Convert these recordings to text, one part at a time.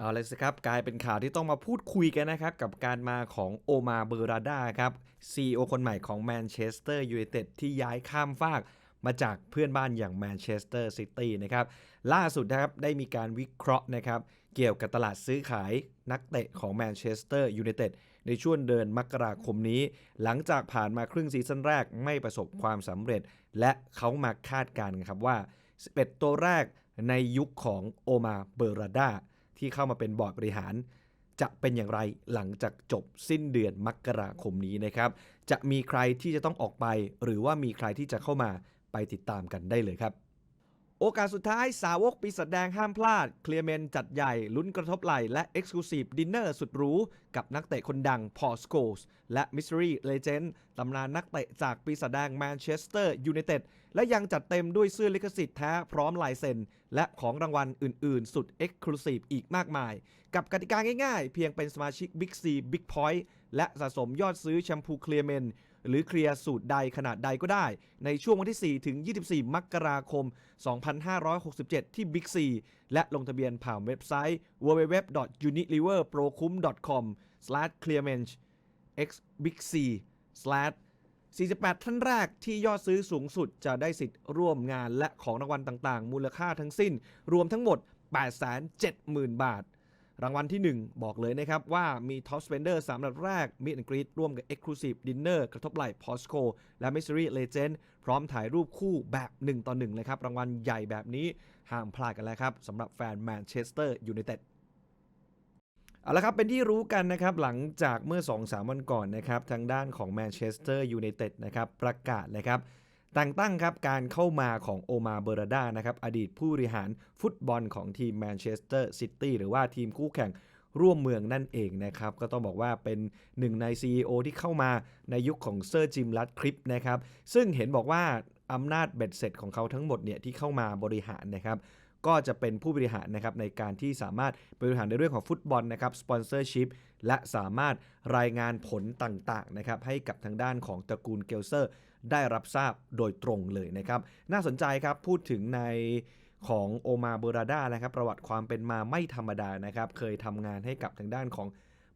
เอาเลยสิครับกลายเป็นข่าวที่ต้องมาพูดคุยกันนะครับ กับการมาของโอมาเบอราดาครับซีอคนใหม่ของแมนเชสเตอร์ยูไนเต็ดที่ย้ายข้ามฟากมาจากเพื่อนบ้านอย่างแมนเชสเตอร์ซิตี้นะครับล่าสุดนะครับได้มีการวิเคราะห์นะครับเกี่ยวกับตลาดซื้อขายนักเตะของแมนเชสเตอร์ยูไนเต็ดในช่วงเดือนมกราคมนี้ หลังจากผ่านมาครึ่งซีซั่นแรกไม่ประสบความสำเร็จ และเขามาคาดการณ์ครับว่า 11 ตัวแรกในยุคของโอมาเบอราดา ที่เข้ามาเป็นบอร์ดบริหาร จะเป็นอย่างไรหลังจากจบสิ้นเดือนมกราคมนี้นะครับ จะมีใครที่จะต้องออกไป หรือว่ามีใครที่จะเข้ามาไปติดตามกันได้เลยครับ โอกาสสุดท้ายสาวกปีศาจแดงห้ามพลาด เคลียร์เมนจัดใหญ่ ลุ้นกระทบไหลและ Exclusive Dinner สุดหรู กับนักเตะคนดังพอสโกสและ Mystery Legend ตำนานนักเตะจากปีศาจแดงแมนเชสเตอร์ยูไนเต็ดและยังจัดเต็มด้วยเสื้อลิขสิทธิ์แท้พร้อมลายเซ็น และของรางวัลอื่น ๆ สุด Exclusive อีกมากมาย กับกติกาง่าย ๆ เพียงเป็นสมาชิก Big C Big Point และสะสมยอดซื้อแชมพูเคลียร์เมน หรือเคลียร์สูตรใดขนาดใดก็ได้ ในช่วงวันที่ 4 ถึง 24 มกราคม 2567 ที่ Big C และลงทะเบียนผ่านเว็บไซต์ www.unileverprocum.com/clearmench x big c 48 ท่านแรกที่ยอดซื้อสูงสุดจะได้สิทธิ์ร่วมงานและของรางวัลต่างๆ มูลค่าทั้งสิ้น รวมทั้งหมด 870,000 บาท รางวัลที่ 1 บอกเลยนะครับ ว่ามี Top Spender 3ระดับแรก Meet and Greet ร่วมกับ Exclusive Dinner กระทบไหล่ Postco และ Mystery Legend พร้อมถ่ายรูปคู่แบบ 1 ต่อ 1 เลยครับ รางวัลใหญ่แบบนี้ห้ามพลาดกันแล้วครับสำหรับแฟนแมนเชสเตอร์ยูไนเต็ดเอาละครับ เป็นที่รู้กันนะครับ หลังจากเมื่อ 2-3 วันก่อนนะครับ ทางด้านของแมนเชสเตอร์ยูไนเต็ดนะครับ ประกาศนะครับ แต่งตั้งครับการเข้ามาของโอมาเบอร์ดานะครับอดีตผู้บริหารฟุตบอลของทีมแมนเชสเตอร์ซิตี้หรือว่าทีมคู่แข่งร่วมเมืองนั่นเองนะครับ ก็ต้องบอกว่าเป็นหนึ่งใน CEO ที่เข้ามาในยุคของเซอร์จิมลัดคลิปนะครับ ซึ่งเห็นบอกว่าอำนาจเบ็ดเสร็จของเขาทั้งหมดเนี่ยที่เข้ามาบริหารนะครับก็จะเป็นผู้บริหารนะครับในการที่สามารถบริหารในเรื่องของฟุตบอลนะครับสปอนเซอร์ชิพและสามารถรายงานผลต่างๆนะครับให้กับทางด้านของตระกูลเกลเซอร์ ได้รับทราบโดยตรงเลยนะครับ น่าสนใจครับพูดถึงในของโอมาเบราดานะครับ ประวัติความเป็นมาไม่ธรรมดานะครับ เคยทำงานให้กับทางด้านของ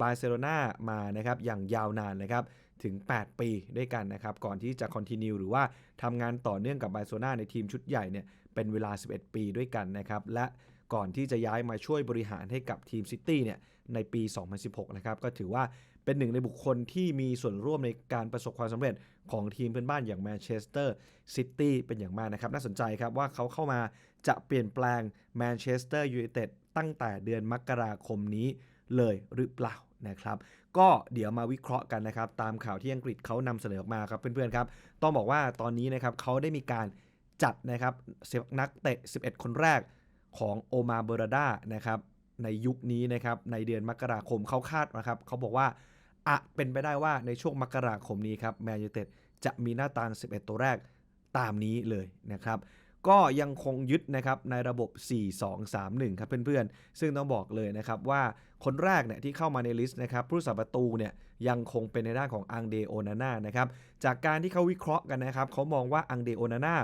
บาร์เซโลนามานะครับอย่างยาวนานนะครับถึง 8 ปีด้วยกันนะครับก่อนที่จะคอนติเนียหรือว่าทำงานต่อเนื่องกับบาร์เซโลนาในทีมชุดใหญ่เนี่ยเป็นเวลา 11 ปีด้วยกันนะครับและก่อนที่จะย้ายมาช่วยบริหารให้กับทีมซิตี้เนี่ยในปี 2016 นะครับก็ถือว่า เป็นหนึ่งในบุคคลที่มีส่วนร่วมในการประสบความสำเร็จของทีมเพื่อนบ้านอย่างแมนเชสเตอร์ซิตี้เป็นอย่างมากนะครับ น่าสนใจครับว่าเขาเข้ามาจะเปลี่ยนแปลงแมนเชสเตอร์ยูไนเต็ดตั้งแต่เดือนมกราคมนี้เลยหรือเปล่านะครับ ก็เดี๋ยวมาวิเคราะห์กันนะครับ ตามข่าวที่อังกฤษเขานำเสนอออกมาครับเพื่อนๆครับ ต้องบอกว่าตอนนี้นะครับเขาได้มีการจัดนะครับนักเตะ 11 คนแรกของโอมาเบอราดานะครับในยุคนี้นะครับในเดือนมกราคมเขาคาดนะครับเขาบอกว่า อะเป็นไปได้ว่าในช่วงมกราคมนี้ครับแมนยูเต็ดจะมีหน้าตา 11 ตัวแรกตามนี้เลยนะครับ ก็ยังคงยึดนะครับในระบบ 4-2-3-1 ครับเพื่อนๆ ซึ่งต้องบอกเลยนะครับว่าคนแรกเนี่ยที่เข้ามาในลิสต์นะครับผู้สาประตูเนี่ยยังคงเป็นในด้านของอังเดโอนาน่านะครับจากการที่เขาวิเคราะห์กันนะครับเขามองว่าอังเดโอนาน่า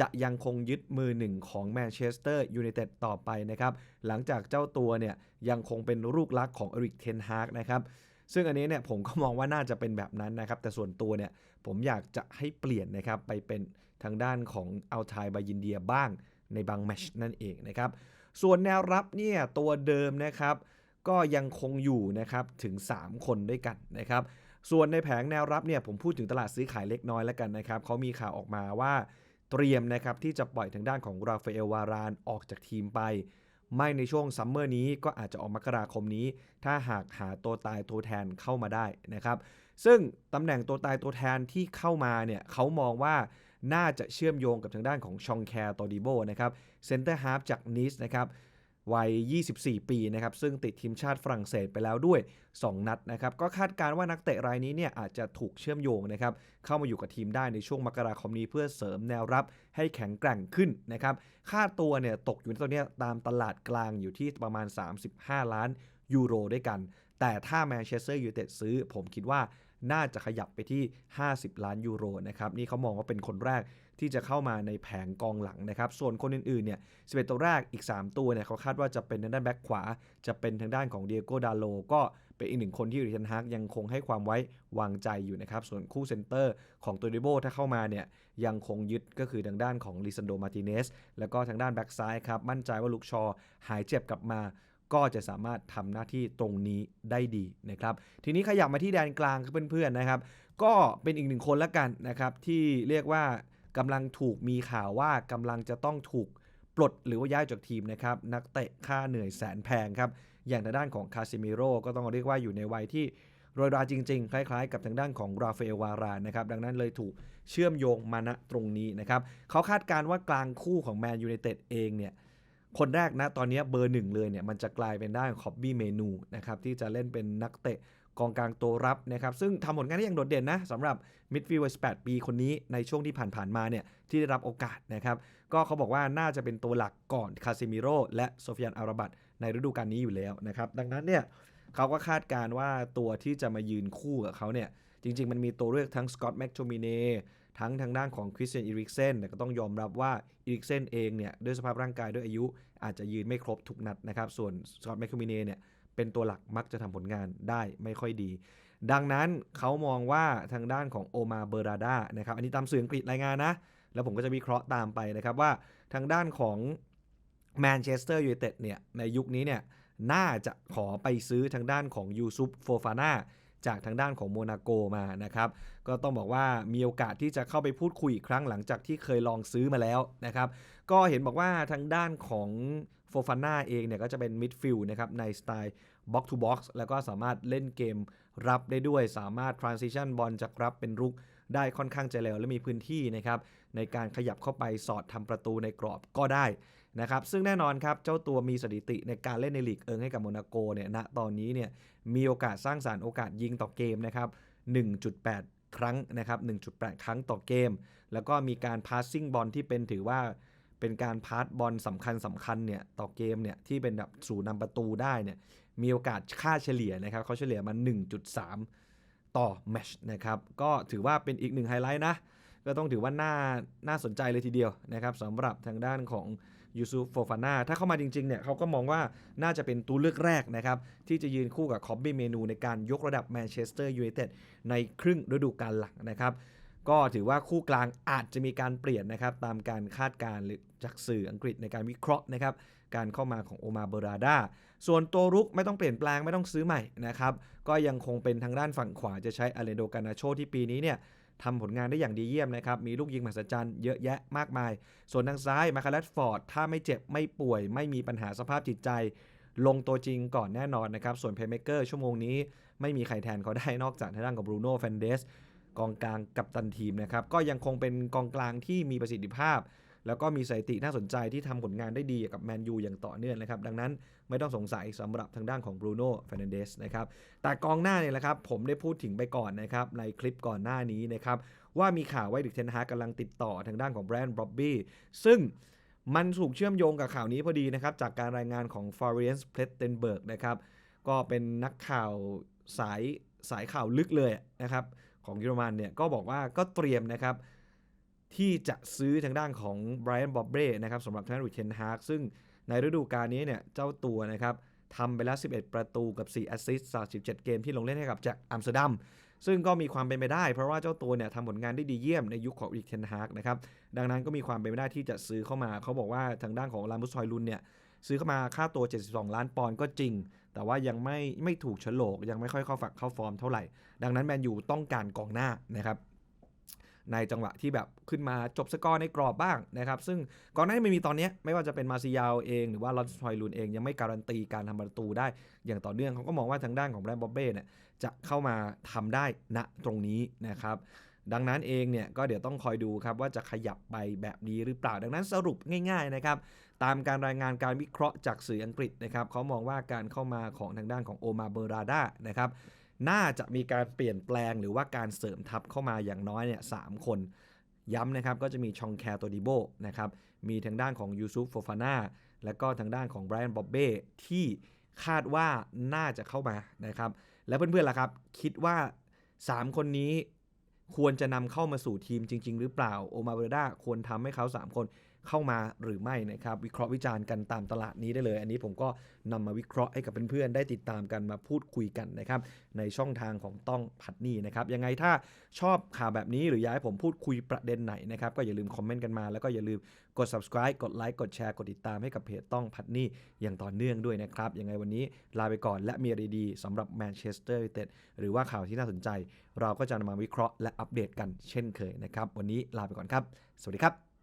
จะยังคงยึดมือหนึ่งของแมนเชสเตอร์ยูไนเต็ดต่อไปนะครับหลังจากเจ้าตัวเนี่ยยังคงเป็นลูกรักของเอริกเทนฮากนะครับ ซึ่งอันนี้เนี่ยผมก็มองว่าน่าจะเป็นแบบนั้นนะครับ แต่ส่วนตัวเนี่ยผมอยากจะให้เปลี่ยนนะครับไปเป็นทางด้านของอัลไทบายินเดียบ้างในบางแมชนั่นเองนะครับ ส่วนแนวรับเนี่ยตัวเดิมนะครับก็ยังคงอยู่นะครับถึง 3 คนด้วยกันนะครับ ส่วนในแผงแนวรับเนี่ยผมพูดถึงตลาดซื้อขายเล็กน้อยแล้วกันนะครับเขามีข่าวออกมาว่าเตรียมนะครับที่จะปล่อยทางด้านของราฟาเอลวารานออกจากทีมไป ไม่ในช่วงซัมเมอร์นี้ก็อาจจะออกมกราคมนี้ ถ้าหากหาตัวตายตัวแทนเข้ามาได้นะครับ ซึ่งตำแหน่งตัวตายตัวแทนที่เข้ามาเนี่ยเขามองว่าน่าจะเชื่อมโยงกับทางด้านของชองแคร์ตอดิโบนะครับเซนเตอร์ฮาร์ฟจากนิสนะครับ วัย 24 ปีนะครับ ซึ่งติดทีมชาติฝรั่งเศสไปแล้วด้วย 2 นัดนะครับ ก็คาดการณ์ว่านักเตะรายนี้เนี่ยอาจจะถูกเชื่อมโยงนะครับ เข้ามาอยู่กับทีมได้ในช่วงมกราคมนี้เพื่อเสริมแนวรับให้แข็งแกร่งขึ้นนะครับ ค่าตัวเนี่ยตกอยู่ในตัวเนี้ยตามตลาดกลางอยู่ที่ประมาณ 35 ล้านยูโรด้วยกัน แต่ถ้าแมนเชสเตอร์ยูไนเต็ดซื้อ ผมคิดว่า น่าจะขยับไปที่ 50 ล้านยูโรนะครับนี่เขามองว่าเป็นคนแรกที่จะเข้ามาในแผงกองหลังนะครับ ส่วนคนอื่นๆเนี่ย11 ตัวแรกอีก 3 ตัวเนี่ยเขาคาดว่าจะเป็นทางด้านแบ็คขวา จะเป็นทางด้านของเดียโกดาโลก็เป็นอีกหนึ่งคนที่ริทันฮักยังคงให้ความไว้วางใจอยู่นะครับ ส่วนคู่เซนเตอร์ของตัวดิโบถ้าเข้ามาเนี่ยยังคงยึดก็คือทางด้านของลิซันโดมาติเนสแล้วก็ทางด้านแบ็กซ้ายครับ มั่นใจว่าลุกชอหายเจ็บกลับมา ก็จะสามารถทำหน้าที่ตรงนี้ได้ดีนะครับ ทีนี้ขยับมาที่แดนกลางเพื่อนๆนะครับ ก็เป็นอีกหนึ่งคนละกันนะครับ ที่เรียกว่ากำลังถูกมีข่าวว่ากำลังจะต้องถูกปลดหรือว่าย้ายจากทีมนะครับ นักเตะค่าเหนื่อยแสนแพงครับ อย่างทางด้านของคาซิมิโร่ก็ต้องเรียกว่าอยู่ในวัยที่โรยราจริงๆ คล้ายๆ กับทางด้านของราฟาเอลวารานนะครับ ดังนั้นเลยถูกเชื่อมโยงมาณตรงนี้นะครับ เขาคาดการณ์ว่ากลางคู่ของแมนยูไนเต็ดเองเนี่ย คนแรกนะตอนนี้เบอร์หนึ่งเลยเนี่ยมันจะกลายเป็นด้านคอบบี้เมนูนะครับที่จะเล่นเป็นนักเตะกองกลางตัวรับนะครับซึ่งทำผลงานได้อย่างโดดเด่นนะสำหรับมิดฟิลด์วัย18 ปีคนนี้ในช่วงที่ผ่านๆมาเนี่ยที่ได้รับโอกาสนะครับก็เขาบอกว่าน่าจะเป็นตัวหลักก่อนคาซิมิโร่และโซฟิยานอาราบัตในฤดูกาลนี้อยู่แล้วนะครับดังนั้นเนี่ยเขาก็คาดการณ์ว่าตัวที่จะมายืนคู่กับเขาเนี่ยจริง ๆ มันมีตัวเลือกทั้งสกอตแม็กโทมิเน ทั้งทางด้านของคริสเตียนอีริกเซนแต่ก็ต้องยอมรับว่าอีริกเซนเองเนี่ยด้วยสภาพร่างกายด้วยอายุอาจจะยืนไม่ครบทุกนัดนะครับ ส่วนสกอตแมคคูมิเน่เนี่ยเป็นตัวหลักมักจะทำผลงานได้ไม่ค่อยดี ดังนั้นเขามองว่าทางด้านของโอมาเบอราดานะครับอันนี้ตามสื่ออังกฤษรายงานนะ แล้วผมก็จะวิเคราะห์ตามไปนะครับว่าทางด้านของแมนเชสเตอร์ยูไนเต็ดเนี่ยในยุคนี้เนี่ยน่าจะขอไปซื้อทางด้านของยูซุปโฟฟาน่า จากทางด้านของโมนาโกมานะครับ ก็ต้องบอกว่ามีโอกาสที่จะเข้าไปพูดคุยอีกครั้งหลังจากที่เคยลองซื้อมาแล้วนะครับ ก็เห็นบอกว่าทางด้านของโฟฟาน่าเองเนี่ยก็จะเป็นมิดฟิลด์นะครับในสไตล์บ็อกซ์ทูบ็อกซ์แล้วก็สามารถเล่นเกมรับได้ด้วย สามารถ transition บอลจากรับเป็นรุกได้ค่อนข้างจะเร็วและมีพื้นที่นะครับในการขยับเข้าไปสอดทำประตูในกรอบก็ได้ นะครับซึ่งแน่นอนครับเจ้าตัวมีสถิติในการเล่นในลีกเอิงให้กับโมนาโกเนี่ยณตอนนี้เนี่ยมีโอกาสสร้างสารรค์โอกาสยิงต่อเกมนะครับ 1.8 ครั้งนะครับ 1.8 ครั้งต่อเกม แล้วก็มีการพาสซิ่งบอลที่เป็นถือว่าเป็นการพาสบอลสำคัญสำคัญเนี่ยต่อเกมเนี่ยที่เป็นแบบสู่นำประตูได้เนี่ยมีโอกาสค่าเฉลี่ยนะครับเขาเฉลี่ยมา 1.3 ต่อแมชนะครับก็ถือว่าเป็นอีกหนึ่งไฮไลท์นะก็ต้องถือว่าน่าน่าสนใจเลยทีเดียวนะครับสำหรับทางด้านของ ยูซูฟโฟฟาน่าถ้าเข้ามาจริงๆเนี่ยเขาก็มองว่าน่าจะเป็นตัวเลือกแรกนะครับ ที่จะยืนคู่กับคอบบี้เมนูในการยกระดับแมนเชสเตอร์ยูไนเต็ดในครึ่งฤดูกาลหลังนะครับ ก็ถือว่าคู่กลางอาจจะมีการเปลี่ยนนะครับ ตามการคาดการณ์หรือจากสื่ออังกฤษในการวิเคราะห์นะครับ การเข้ามาของโอมาเบราดาส่วนตัวรุกไม่ต้องเปลี่ยนแปลงไม่ต้องซื้อใหม่นะครับก็ยังคงเป็นทางด้านฝั่งขวาจะใช้อเลโดกานาโชที่ปีนี้เนี่ย ทำผลงานได้อย่างดีเยี่ยมนะครับ มีลูกยิงมหัศจรรย์เยอะแยะมากมาย ส่วนทางซ้ายมาคาร์ลฟอร์ด ถ้าไม่เจ็บไม่ป่วย ไม่มีปัญหาสภาพจิตใจ ลงตัวจริงก่อนแน่นอนนะครับ ส่วนเพย์เมเกอร์ชั่วโมงนี้ไม่มีใครแทนเขาได้นอกจากทางด้านของบรูโน่แฟนเดสกองกลางกับตันทีมนะครับ ก็ยังคงเป็นกองกลางที่มีประสิทธิภาพ แล้วก็มีสถิติน่าสนใจที่ทำผลงานได้ดีกับแมนยูอย่างต่อเนื่องนะครับ ดังนั้นไม่ต้องสงสัยสำหรับทางด้านของบรูโน่เฟรนเดสนะครับ แต่กองหน้าเนี่ยแหละครับ ผมได้พูดถึงไปก่อนนะครับในคลิปก่อนหน้านี้นะครับ ว่ามีข่าวว่าดิกเทนฮากำลังติดต่อทางด้านของแบรนด์บรอบบี้ซึ่งมันถูกเชื่อมโยงกับข่าวนี้พอดีนะครับ จากการรายงานของ f o r e n s p l e t t e n b e r g นะครับก็เป็นนักข่าวสายสายข่าวลึกเลยนะครับของเยอรมันเนี่ยก็บอกว่าก็เตรียมนะครับ ที่จะซื้อทางด้านของไบรอันบอบเบ้นะครับสำหรับทางด้านวิเทนฮาร์กซึ่งในฤดูกาลนี้เนี่ยเจ้าตัวนะครับทำไปแล้ว 11 ประตูกับ 4 แอสซิสต์จาก17 เกมที่ลงเล่นให้กับแจ็คอัมสเตอร์ดัม ซึ่งก็มีความเป็นไปได้ เพราะว่าเจ้าตัวเนี่ยทำผลงานได้ดีเยี่ยมในยุคของอีกเทนฮากนะครับ ดังนั้นก็มีความเป็นไปได้ที่จะซื้อเข้ามา เขาบอกว่าทางด้านของลามุสซอยลุนเนี่ยซื้อเข้ามาค่าตัว 72 ล้านปอนด์ก็จริง แต่ว่ายังไม่ไม่ถูกฉลกยังไม่ค่อยเข้าฝักเข้าฟอร์มเท่าไหร่ ดังนั้นแมนยูต้องการกองหน้านะครับ ในจังหวะที่แบบขึ้นมาจบสกอร์ในกรอบบ้างนะครับ ซึ่งก่อนหน้านี้ไม่มีตอนนี้ไม่ว่าจะเป็นมาซิยาเองหรือว่าลอนสทอยลูนเองยังไม่การันตีการทำประตูได้ อย่างต่อเนื่องเขาก็มองว่าทางด้านของแบรนด์บ๊อบเบ้เนี่ยจะเข้ามาทำได้ณตรงนี้นะครับดังนั้นเองเนี่ยก็เดี๋ยวต้องคอยดูครับว่าจะขยับไปแบบนี้หรือเปล่า ดังนั้นสรุปง่ายๆนะครับตามการรายงานการวิเคราะห์จากสื่ออังกฤษนะครับเขามองว่าการเข้ามาของทางด้านของโอมาเบอราดานะครับ น่าจะมีการเปลี่ยนแปลงหรือว่าการเสริมทัพเข้ามาอย่างน้อยเนี่ยสคนย้ำนะครับก็จะมีชองแคร์ตัวดิโบนะครับมีทางด้านของยูซุฟโฟฟาน่าและก็ทางด้านของไบรอันบ๊อบเบ้ที่คาดว่าน่าจะเข้ามานะครับ แล้วเพื่อนๆล่ะครับ คิดว่า 3 คนนี้ควรจะนำเข้ามาสู่ทีมจริง ๆ หรือเปล่าโอมาเบรด้าควรทำให้เขา 3 คน เข้ามาหรือไม่นะครับวิเคราะห์วิจารณ์กันตามตลาดนี้ได้เลย อันนี้ผมก็นำมาวิเคราะห์ให้กับเพื่อนๆได้ติดตามกันมาพูดคุยกันนะครับในช่องทางของต้องพัดนี่นะครับยังไงถ้าชอบข่าวแบบนี้หรืออยากให้ผมพูดคุยประเด็นไหนนะครับก็อย่าลืมคอมเมนต์กันมาแล้วก็อย่าลืมกด subscribe กดไลค์กดแชร์กดติดตามให้กับเพจต้องพัดนี่อย่างต่อเนื่องด้วยนะครับยังไงวันนี้ลาไปก่อนและมีอะไรดีๆสำหรับแมนเชสเตอร์ยูไนเต็ดหรือว่าข่าวที่น่าสนใจ เราก็จะนำมาวิเคราะห์และอัปเดตกันเช่นเคยนะครับ วันนี้ลาไปก่อนครับ สวัสดีครับ